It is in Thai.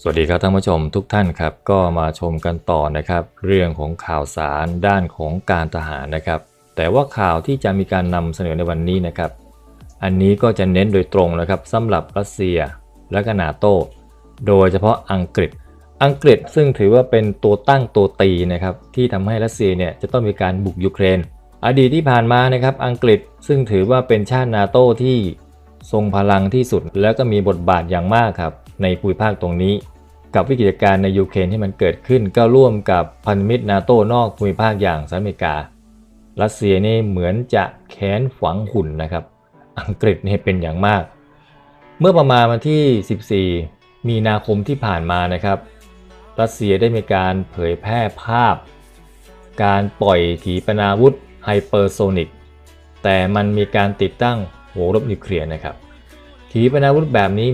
สวัสดีครับท่านผู้ชมทุกท่านครับก็มาชมกันต่อนะครับ เรื่องของข่าวสารด้านของการทหารนะครับ แต่ว่าข่าวที่จะมีการนำเสนอในวันนี้นะครับ อันนี้ก็จะเน้นโดยตรงนะครับสำหรับรัสเซียและก็นาโตโดยเฉพาะอังกฤษ อังกฤษซึ่งถือว่าเป็นตัวตั้งตัวตีนะครับที่ทำให้รัสเซียเนี่ยจะต้องมีการบุกยูเครน อดีตที่ผ่านมานะครับอังกฤษซึ่งถือว่าเป็นชาตินาโตที่ ทรงพลังที่สุดแล้วก็มีบทบาทอย่างมากครับ ในภูมิภาคตรงนี้ กับวิกฤตการณ์ในยูเครนที่มันเกิดขึ้น ก็ร่วมกับพันธมิตรนาโตนอกภูมิภาคอย่างสหรัฐอเมริกา รัสเซียนี่เหมือนจะแค้นฝังหุ่นนะครับ อังกฤษนี่เป็นอย่างมาก เมื่อประมาณวันที่ 14 มีนาคมที่ผ่านมานะครับ รัสเซียได้มีการเผยแพร่ภาพ การปล่อยขีปนาวุธไฮเปอร์โซนิกแต่มันมีการติดตั้ง หัวรบนิวเคลียร์นะครับขีปนาวุธแบบนี้มี